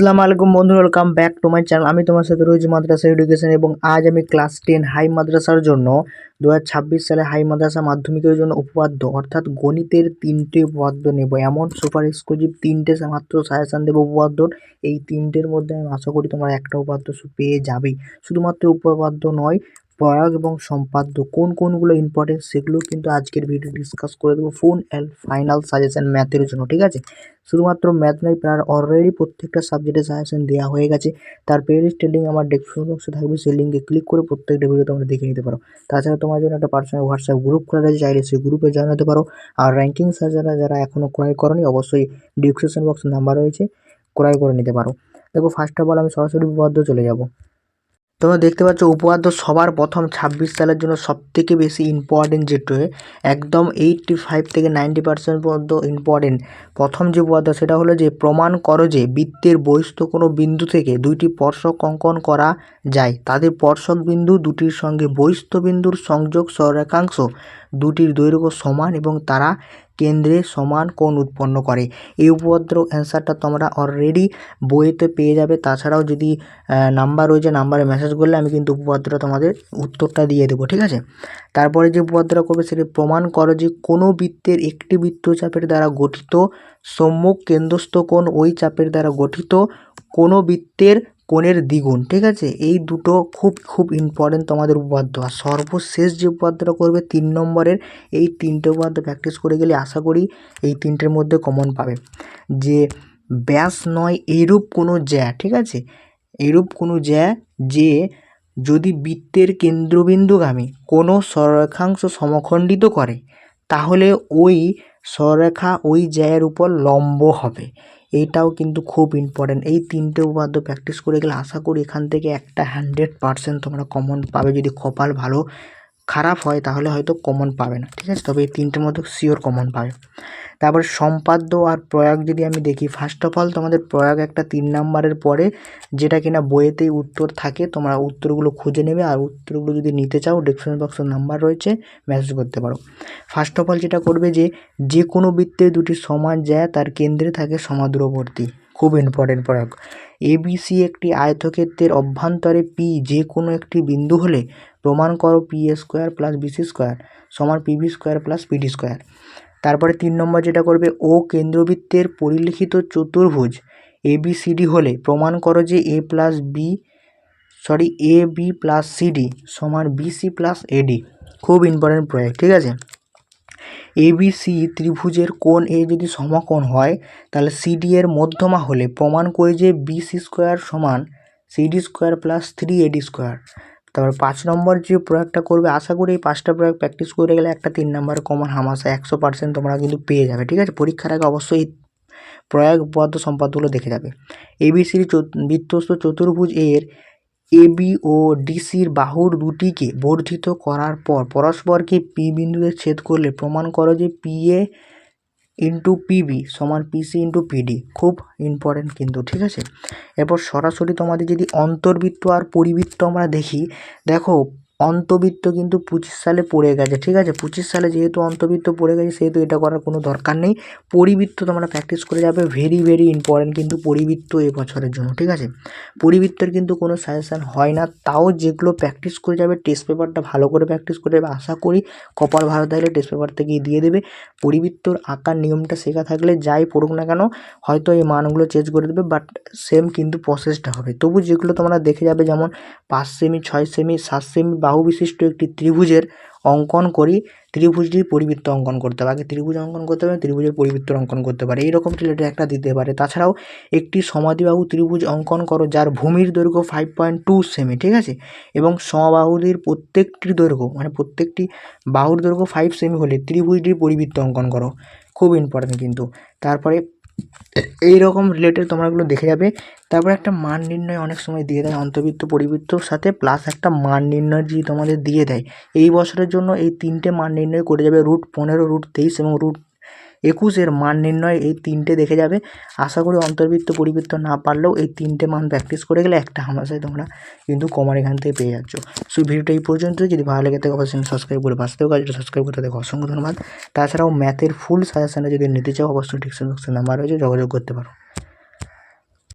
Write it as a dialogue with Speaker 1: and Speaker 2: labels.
Speaker 1: আসসালামু আলাইকুম বন্ধু welcome back to my channel আমি তোমার সাথে রয়েছি মাদ্রাসা এডুকেশন এবং আজ আমি ক্লাস টেন হাই মাদ্রাসার জন্য দু হাজার ছাব্বিশ সালে হাই মাদ্রাসা মাধ্যমিকের জন্য উপপাদ্য অর্থাৎ গণিতের তিনটে উপপাদ্য নেব। এমন সুপার এক্সক্লুসিভ তিনটে মাত্র সাজেশান দেব উপপাদ্যর এই তিনটের মধ্যে আমি আশা করি তোমার একটা উপপাদ্য পেয়ে যাবেই। শুধুমাত্র উপপাদ্য নয় প্রয়োগ এবং সম্পাদ্য, কোন কোনগুলো ইম্পর্টেন্ট সেগুলো কিন্তু আজকের ভিডিও ডিসকাস করে দেবো ফোন অ্যান্ড ফাইনাল সাজেশন ম্যাথের জন্য, ঠিক আছে? শুধুমাত্র ম্যাথ নয়, প্রায় অলরেডি প্রত্যেকটা সাবজেক্টের সাজেশন দেওয়া হয়ে গেছে। তার প্লেলিস্টের লিঙ্ক আমার ডেসক্রিপশন বক্সে থাকবে, সেই লিঙ্কে ক্লিক করে প্রত্যেকটা ভিডিও তোমরা দেখে নিতে পারো। তাছাড়া তোমার জন্য একটা পার্সোনাল হোয়াটসঅ্যাপ গ্রুপ খোলা রয়েছে, চাইলে সেই গ্রুপে জয়েন হতে পারো। আর র্যাঙ্কিং সার্জারা যারা এখনও ক্রয় করনি, অবশ্যই ডিসক্রিপশন বক্সে নাম্বার রয়েছে, ক্রয় করে নিতে পারো। দেখো ফার্স্ট অফ অল আমি সরাসরি উপপাদ্য চলে যাব। তোমরা দেখতে পাচ্ছ উপপাদ্য সবার প্রথম ছাব্বিশ সালের জন্য সবথেকে বেশি ইম্পর্টেন্ট যেটা একদম এইটটি ফাইভ থেকে নাইনটি পার্সেন্ট পর্যন্ত ইম্পর্টেন্ট প্রথম যে উপপাদ্য সেটা হলো যে, প্রমাণ করো যে, বৃত্তের বহিস্থ কোনো বিন্দু থেকে দুইটি স্পর্শক অঙ্কন করা যায়। তাদের স্পর্শক বিন্দু দুটির সঙ্গে বহিস্থ বিন্দুর সংযোগ সরেখাংশ, দুটির দৈর্ঘ্য সমান এবং তারা কেন্দ্রে সমান কোণ উৎপন্ন করে। এই উপপাদ্যর অ্যান্সারটা তোমরা অলরেডি বইতে পেয়ে যাবে। তাছাড়াও যদি নাম্বার রয়েছে নাম্বারে মেসেজ করলে আমি কিন্তু উপপাদ্যটা তোমাদের উত্তরটা দিয়ে দেবো, ঠিক আছে? তারপরে যে উপপাদ্যটা করবে সেটা প্রমাণ করো যে কোনো বৃত্তের একটি বৃত্তচাপের দ্বারা গঠিত, সম্মুখ কেন্দ্রস্থ কোণ ওই চাপের দ্বারা গঠিত কোনো বৃত্তের কোণের দ্বিগুণ, ঠিক আছে? এই দুটো খুব খুব ইম্পর্টেন্ট তোমাদের উপপাদ্য। আর সর্বশেষ যে উপপাদ্যটা করবে তিন নম্বরের, এই তিনটে উপপাদ্য প্র্যাকটিস করে গেলে আশা করি এই তিনটের মধ্যে কমন পাবে। যে ব্যাস নয় এইরূপ কোনো জ্যা, ঠিক আছে? এরূপ কোনো জ্যা যে যদি বৃত্তের কেন্দ্রবিন্দুগামী কোনো সরেখাংশ সমখণ্ডিত করে, তাহলে ওই সরেখা ওই জ্যায়ের উপর লম্ব হবে। এইটাও কিন্তু খুব ইম্পর্ট্যান্ট এই তিনটে উপাদ্য প্র্যাকটিস করে গেলে আশা করি এখান থেকে একটা হান্ড্রেড পারসেন্ট তোমরা কমন পাবে। যদি কপাল ভালো খারাপ হয়, তাহলে হয়তো কমন পাবে না, ঠিক আছে? তবে এই তিনটের মধ্যে শিওর কমন পাবে। তারপর সম্পাদ্য আর প্রয়োগ যদি আমি দেখি ফার্স্ট অফ অল তোমাদের প্রয়োগ একটা তিন নাম্বারের পরে, যেটা কিনা বইয়েতেই উত্তর থাকে, তোমরা উত্তরগুলো খুঁজে নেবে, আর উত্তরগুলো যদি নিতে চাও ডিসক্রিপশন বক্সের নাম্বার রয়েছে মেসেজ করতে পারো। ফার্স্ট অফ অল যেটা করবে যে যে কোনো বৃত্তে দুটি সমাজ যায় তার কেন্দ্রে থাকে সমাদূরবর্তী। খুব ইম্পর্টেন্ট প্রয়োগ এবিসি একটি আয়তক্ষেত্রের অভ্যন্তরে পি যে কোনো একটি বিন্দু হলে প্রমাণ করো P square plus BC square সমান PV square plus PD square তারপরে তিন নম্বর যেটা করবে ও কেন্দ্রবৃত্তের পরিলিখিত চতুর্ভুজ এ বি সি ডি হলে প্রমাণ করো যে A plus B sorry A B plus CD সমান বিসি প্লাস এডি খুব ইম্পর্টেন্ট প্রয়োগ ঠিক আছে? এবিসি ত্রিভুজের কোণ এ যদি সমকোণ হয়, তাহলে সিডি এর মধ্যমা হলে প্রমাণ করে যে বিসি স্কোয়ার সমান CD square plus three AD square তারপর পাঁচ নম্বর যে প্রয়োগটা করবে, আশা করি এই পাঁচটা প্রয়োগ প্র্যাকটিস করে গেলে একটা তিন নম্বর কমন হামাশা একশো পার্সেন্ট তোমরা কিন্তু পেয়ে যাবে, ঠিক আছে? পরীক্ষার আগে অবশ্যই প্রয়োগবদ্ধ সম্পাদগুলো দেখে যাবে। এবিসির বৃত্তস্থ চতুর্ভুজ এর এবি ও ডিসির বাহুর দুটিকে বর্ধিত করার পর পরস্পরকে পি বিন্দুতে ছেদ করলে প্রমাণ করো যে পি এ ইন্টু পিবি সমান পিসি ইন্টু পিডি খুব ইম্পর্টেন্ট কিন্তু, ঠিক আছে? এরপর সরাসরি তোমাদের যদি অন্তর্বৃত্ত আর পরিবৃত্ত আমরা দেখি, দেখো অন্তবৃত্ত কিন্তু পঁচিশ সালে পড়ে গেছে, ঠিক আছে? পঁচিশ সালে যেহেতু অন্তবৃত্ত পড়ে গেছে, সেহেতু এটা করার কোনো দরকার নেই। পরিবৃত্ত তোমরা প্র্যাকটিস করে যাবে ভেরি ভেরি ইম্পর্টেন্ট কিন্তু পরিবৃত্ত এ বছরের জন্য, ঠিক আছে? পরিবৃত্তের কিন্তু কোনো সাজেশান হয় না, তাও যেগুলো প্র্যাকটিস করে যাবে টেস্ট পেপারটা ভালো করে প্র্যাকটিস করে যাবে, আশা করি কপাল ভালো থাকলে টেস্ট পেপার থেকে দিয়ে দেবে। পরিবৃত্তর আঁকার, নিয়মটা শেখা থাকলে যাই পড়ুক না কেন, হয়তো এই মানগুলো চেঞ্জ করে দেবে বাট সেম কিন্তু প্রসেসটা হবে। তবু যেগুলো তোমরা দেখে যাবে, যেমন পাঁচ সেমি ছয় সেমি সাত সেমি বাহু বিশিষ্ট একটি ত্রিভুজের অঙ্কন করি ত্রিভুজটির পরিবৃত্ত অঙ্কন করতে হবে। আগে ত্রিভুজ অঙ্কন করতে হবে, ত্রিভুজের পরিবৃত্তর অঙ্কন করতে পারে এইরকম রিলেটেড একটা দিতে পারে। তাছাড়াও একটি সমাধিবাহু ত্রিভুজ অঙ্কন করো, যার ভূমির দৈর্ঘ্য ফাইভ পয়েন্ট টু সেমি ঠিক আছে? এবং সমবাহুদের প্রত্যেকটির দৈর্ঘ্য মানে প্রত্যেকটি বাহুর দৈর্ঘ্য ফাইভ সেমি হলে ত্রিভুজটির পরিবৃত্ত অঙ্কন করো। খুব ইম্পর্টেন্ট কিন্তু। তারপরে এই রকম রিলেটেড তোমরা এগুলো দেখে যাবে। তারপর একটা মান নির্ণয় অনেক সময় দিয়ে দেয়, অন্তর্বৃত্ত পরিবৃত্তর সাথে প্লাস একটা মান নির্ণয় যদি তোমাদের দিয়ে দেয়। এই বছরের জন্য এই তিনটে মান নির্ণয় করে যাবে রুট পনেরো রুট তেইশ এবং রুট একুশের মান নির্ণয় এই তিনটে দেখে যাবে। আশা করি অন্তর্বৃত্ত পরিবৃত্ত না পারলেও এই তিনটে মান প্র্যাকটিস করে গেলে একটা হামাশায় তোমরা কিন্তু কমার এখান থেকে পেয়ে যাচ্ছ। সো ভিডিওটা এই পর্যন্ত যদি ভালো লেগে থাকে, অবশ্যই সাবস্ক্রাইব করে বাঁচতেও কাজটা সাবস্ক্রাইব করতে দেখো অসংখ্য ধন্যবাদ। তাছাড়াও ম্যাথের ফুল সাজেশানে যদি নিতে চাও, অবশ্যই ডিসক্রিপশন বক্সে নাম্বার রয়েছে, যোগাযোগ করতে পারো।